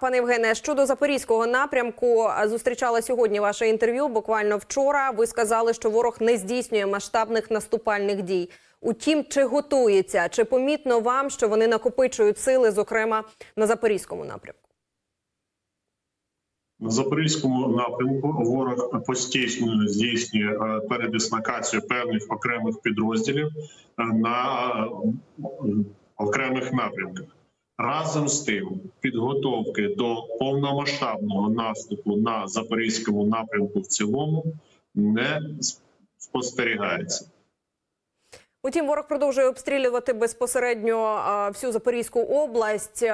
Пане Євгене, щодо запорізького напрямку, зустрічала сьогодні ваше інтерв'ю. Буквально вчора ви сказали, що ворог не здійснює масштабних наступальних дій. Утім, чи готується, чи помітно вам, що вони накопичують сили, зокрема на запорізькому напрямку? На запорізькому напрямку ворог постійно здійснює е, передислокацію певних окремих підрозділів е, на е, окремих напрямках. Разом з тим, підготовки до повномасштабного наступу на запорізькому напрямку в цілому не спостерігається. Утім, ворог продовжує обстрілювати безпосередньо всю Запорізьку область.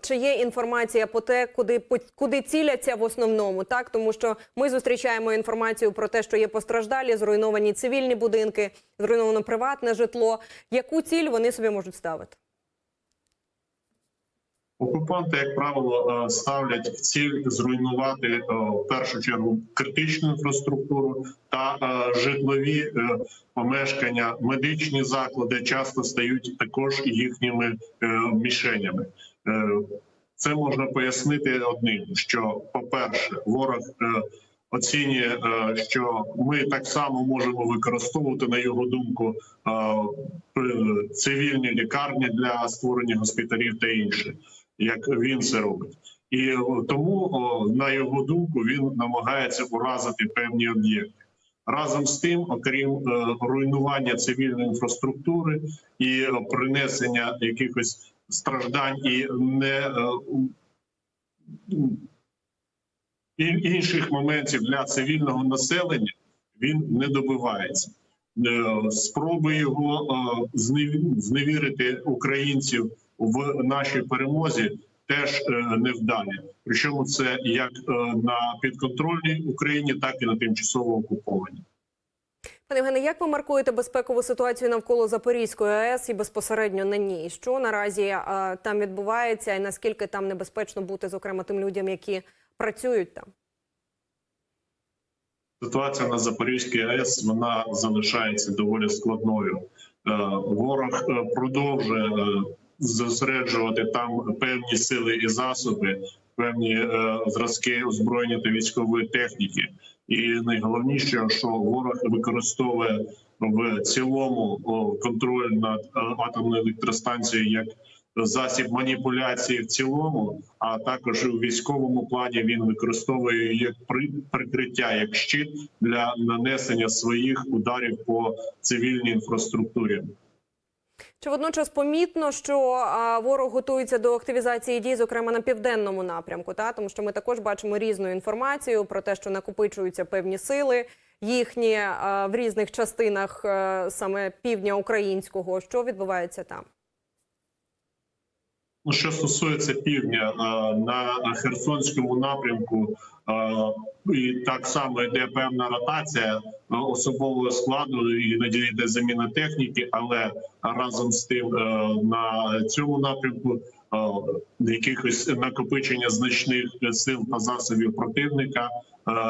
Чи є інформація по те, куди куди ціляться в основному? Так, тому що ми зустрічаємо інформацію про те, що є постраждалі, зруйновані цивільні будинки, зруйновано приватне житло. Яку ціль вони собі можуть ставити? Окупанти, як правило, е, ставлять в ціль зруйнувати е, в першу чергу критичну інфраструктуру та е, житлові помешкання, медичні заклади часто стають також їхніми мішенями. Це можна пояснити одним: що, по-перше, ворог оцінює, що ми так само можемо використовувати на його думку цивільні лікарні для створення госпіталів та інше як він це робить, і тому на його думку він намагається уразити певні об'єкти. Разом з тим, окрім е, руйнування цивільної інфраструктури і принесення якихось страждань і не е, інших моментів для цивільного населення, він не добивається. Е, Спроби його зневірити українців в нашій перемозі теж е, невдалі. Причому це як е, на підконтрольній Україні, так і на тимчасово окупованій. Пане Євгене, як ви маркуєте безпекову ситуацію навколо Запорізької АЕС і безпосередньо на ній? Що наразі а, там відбувається, і наскільки там небезпечно бути, зокрема, тим людям, які працюють там? Ситуація на Запорізькій АЕС вона залишається доволі складною. Е, Ворог е, продовжує е, зосереджувати там певні сили і засоби, певні е, зразки озброєння та військової техніки. І найголовніше, що ворог використовує в цілому контроль над е, атомною електростанцією як засіб маніпуляції в цілому, а також у військовому плані він використовує як при- прикриття, як щит для нанесення своїх ударів по цивільній інфраструктурі. Чи водночас помітно, що ворог готується до активізації дій, зокрема на південному напрямку, та тому що ми також бачимо різну інформацію про те, що накопичуються певні сили їхні в різних частинах е, саме півдня українського. Що відбувається там? Ну, що стосується півдня на Херсонському напрямку, і так само йде певна ротація е, особового складу, іноді йде заміна техніки, але разом з тим е, на цьому напрямку якихось накопичення значних сил та засобів противника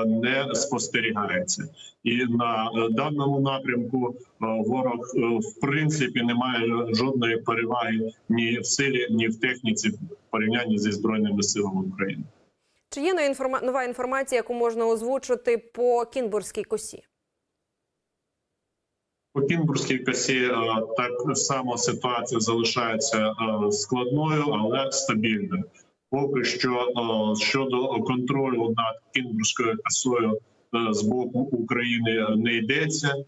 не спостерігається. І на е, даному напрямку е, ворог е, в принципі не має жодної переваги ні в силі, ні в техніці в порівнянні зі збройними силами України. Чи є нова інформація, яку можна озвучити по Кінбурзькій косі? По Кінбурзькій косі е, так само ситуація залишається е, складною, але стабільною. Поки що е, щодо контролю над Кінбурзькою косою з боку України не йдеться.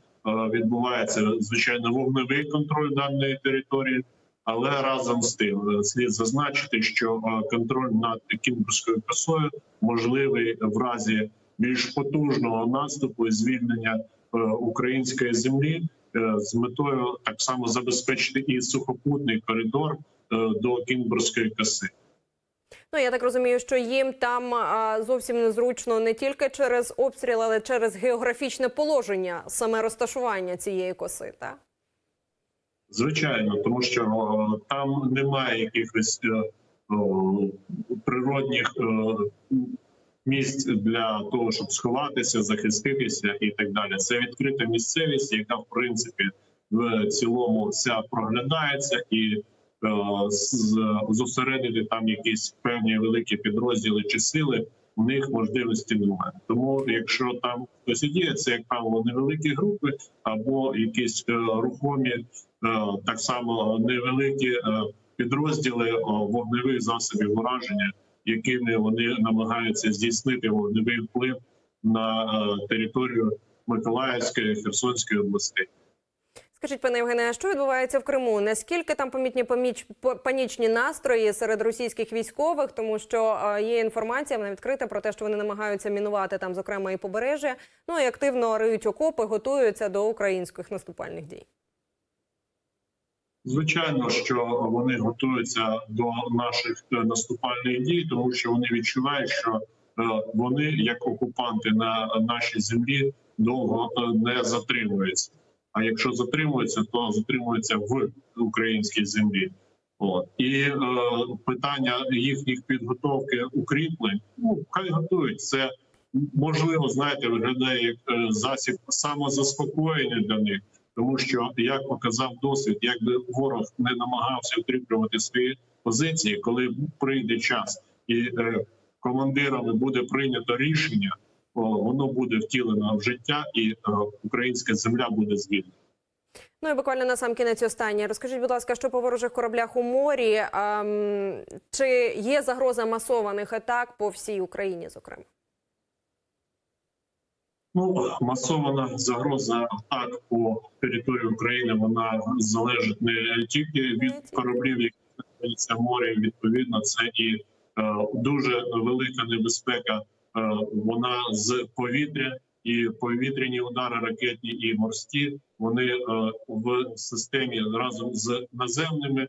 Відбувається звичайно вогневий контроль даної території, але разом з тим слід зазначити, що контроль над Кінбурзькою косою можливий в разі більш потужного наступу і звільнення української землі з метою так само забезпечити і сухопутний коридор е, до Кінбурзької коси. Ну я так розумію, що їм там а, зовсім незручно не тільки через обстріл, але через географічне положення, саме розташування цієї коси. Так? Звичайно, тому що о, там немає якихось е, о, природних е, місць для того, щоб сховатися, захиститися і так далі. Це відкрита місцевість, яка в принципі в цілому вся проглядається, і з- зосередити там якісь певні великі підрозділи чи сили. У них можливості немає. Тому, якщо там хтось діє, це як правило невеликі групи або якісь е, рухомі, е, так само невеликі е, підрозділи е, вогневих засобів ураження, якими вони намагаються здійснити вогневий вплив на е, територію Миколаївської Херсонської областей. Скажіть, пане Євгене, а що відбувається в Криму? Наскільки там помітні поміч по- панічні настрої серед російських військових? Тому що е, є інформація, вона відкрита про те, що вони намагаються мінувати там, зокрема, і побережжя. Ну і активно риють окопи, готуються до українських наступальних дій. Звичайно, що вони готуються до наших е, наступальних дій, тому що вони відчувають, що е, вони, як окупанти на нашій землі, довго е, не затримуються. А якщо затримуються, то затримуються в українській землі. От і е, питання їхніх підготовки укріплень, ну хай готують це. Можливо, знаєте, виглядає як засіб самозаспокоєння для них, тому що як показав досвід, якби ворог не намагався укріплювати свої позиції, коли прийде час і е, командирами буде прийнято рішення, воно буде втілено в життя, і е, українська земля буде звільнена. Ну і буквально на сам кінець останнє. Розкажіть, будь ласка, що по ворожих кораблях у морі? Чи є загроза масованих атак по всій Україні, зокрема? Ну, масована загроза атак по території України вона залежить не тільки від кораблів, які знаходяться в морі. Відповідно, це і е, дуже велика небезпека. Е, вона з повітря і повітряні удари, ракетні і морські. Вони е, в системі разом з наземними е,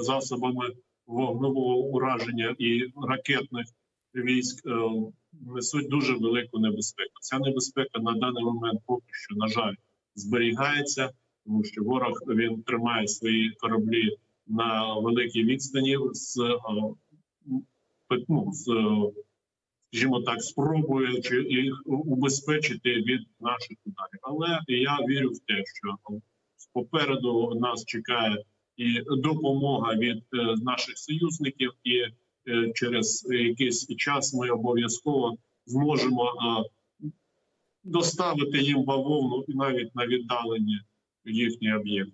засобами вогневого ураження і ракетних військ е, несуть дуже велику небезпеку. Ця небезпека на даний момент поки що на жаль зберігається, тому що ворог він тримає свої кораблі на великій відстані з е, ну, з е, скажімо так, спробуючи їх убезпечити від наших ударів. Але я вірю в те, що попереду нас чекає і допомога від е, наших союзників, і через якийсь час ми обов'язково зможемо е, доставити їм бавовну і навіть на віддалені їхні об'єкти.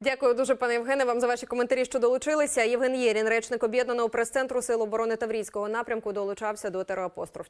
Дякую дуже, пане Євгене, вам за ваші коментарі, що долучилися. Євген Єрін, речник об'єднаного прес-центру Сил оборони Таврійського напрямку, долучався до Тероапостроф.